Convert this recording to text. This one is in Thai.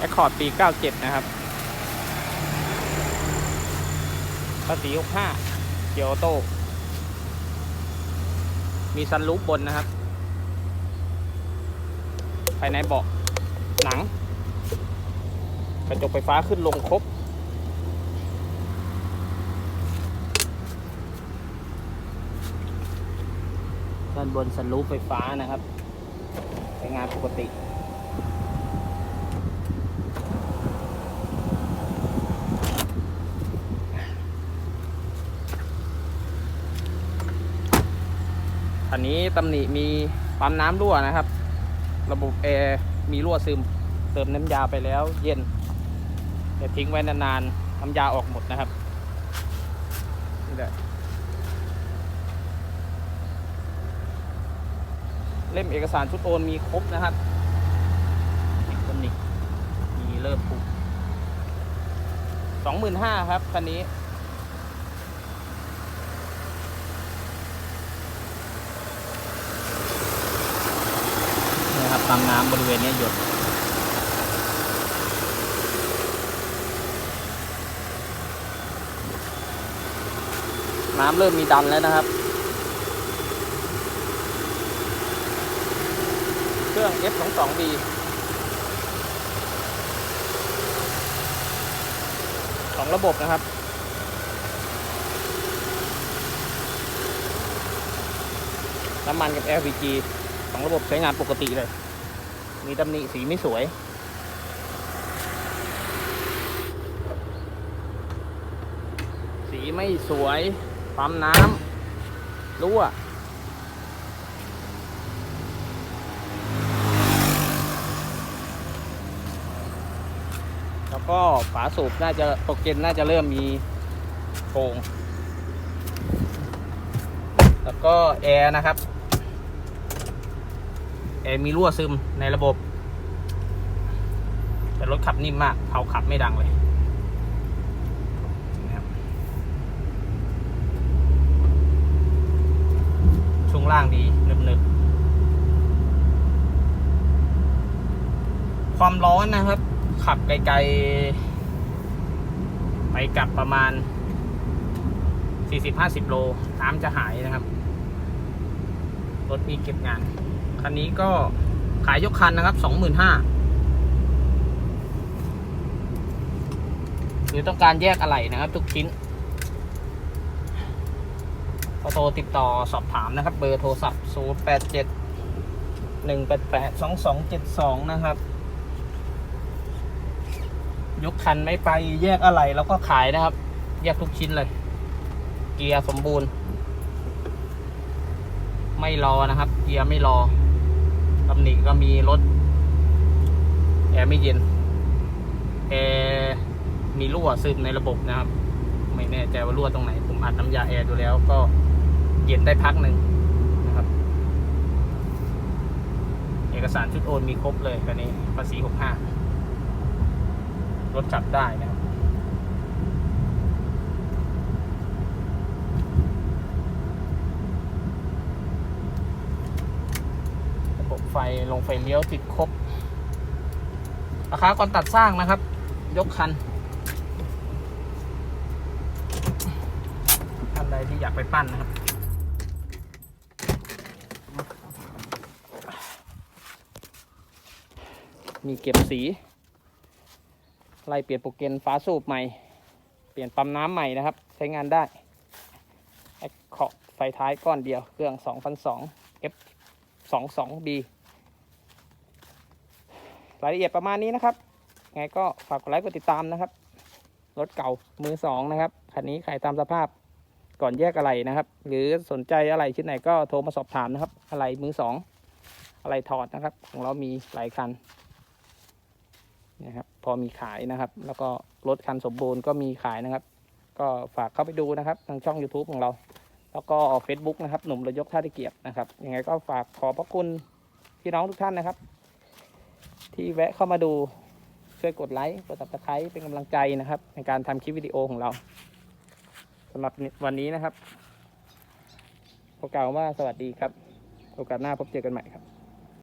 แอคคอร์ดปี 97 นะครับภาษี65เกียวโต มีซันรูปบนนะครับ ภายในเบาะหนัง กระจกไฟฟ้าขึ้นลงครบ ด้านบนสันรูปไฟฟ้านะครับใช้งานปกติ อันนี้ตำหนิมีปั๊มน้ำรั่วนะครับ ระบบแอร์มีรั่วซึม เติมน้ำยาไปแล้วเย็นแต่ทิ้งไว้นานๆน้ำยาออกหมดนะครับนี่แหละเล่มเอกสารชุดโอนมีครบนะครับตำหนิมีเริ่มปุกสองหมื่นห้าครับคันนี้ นะครับปั๊มน้ำบริเวณนี้หยดน้ำเริ่มมีดันแล้วนะครับ เครื่อง F22B สองระบบนะครับน้ำมันกับ LPG สองระบบใช้งานปกติเลย มีตำหนิสีไม่สวย สีไม่สวยปั๊มน้ำรั่วแล้วก็ฝาสูบน่าจะตกเกนน่าจะเริ่มมีโป่งแล้วก็แอร์นะครับ แอร์มีรั่วซึมในระบบ แต่รถขับนิ่มมากเผาขับไม่ดังเลยช่วงล่างดีนึบๆความร้อนนะครับ ขับไกลๆ ไปกลับประมาณ 40-50 โลน้ำจะหายนะครับ รถมีเก็บงาน คันนี้ก็ขายยกคันนะครับ25,000หรือต้องการแยกอะไหล่นะครับ ทุกชิ้นก็โทรติดต่อสอบถามนะครับ เบอร์โทรศัพท์ 087 188 2272 นะครับ ยกคันไม่ไปแยกอะไหล่แล้วก็ขายนะครับ แยกทุกชิ้นเลย เกียร์สมบูรณ์ ไม่รอนะครับ เกียร์ไม่รอ ตำหนิก็มีรถ แอร์ไม่เย็น แอร์มีรั่วซึมในระบบนะครับ ไม่แน่ใจว่ารั่วตรงไหน ผมอัดน้ำยาแอร์ดูแล้วก็เย็นได้พักหนึ่งนะครับ เอกสารชุดโอนมีครบเลยคันนี้ภาษีหกห้ารถจับได้นะครับ ระบบไฟ ลงไฟเลี้ยวติดครบราคาก่อนตัดสร้างนะครับ ยกคันท่านใดที่อยากไปปั้นนะครับ มีเก็บสีไล่เปลี่ยนโปรเกนฟ้าสูบใหม่ เปลี่ยนปั๊มน้ำใหม่นะครับ ใช้งานได้แอคเคาะไฟท้ายก้อนเดียว เครื่อง 2002 F 22B รายละเอียดประมาณนี้นะครับ ไงก็ฝากกดไลค์กดติดตามนะครับ รถเก่ามือสองนะครับ คันนี้ขายตามสภาพก่อนแยกอะไรนะครับ หรือสนใจอะไรชิ้นไหนก็โทรมาสอบถามนะครับ อะไรมือสองอะไรถอดนะครับ ของเรามีหลายคันนะครับ พอมีขายนะครับ แล้วก็รถคันสมบูรณ์ก็มีขายนะครับ ก็ฝากเข้าไปดูนะครับทางช่อง YouTube ของเรา แล้วก็ Facebook นะครับ หนุ่มระยกท่าตะเกียบนะครับ ยังไงก็ฝากขอบพระคุณพี่น้องทุกท่านนะครับ ที่แวะเข้ามาดูช่วยกดไลค์ กดติดตามเป็นกำลังใจนะครับ ในการทำคลิปวิดีโอของเราสำหรับวันนี้นะครับพอกล่าวว่าสวัสดีครับ โอกาสหน้าพบเจอกันใหม่ครับ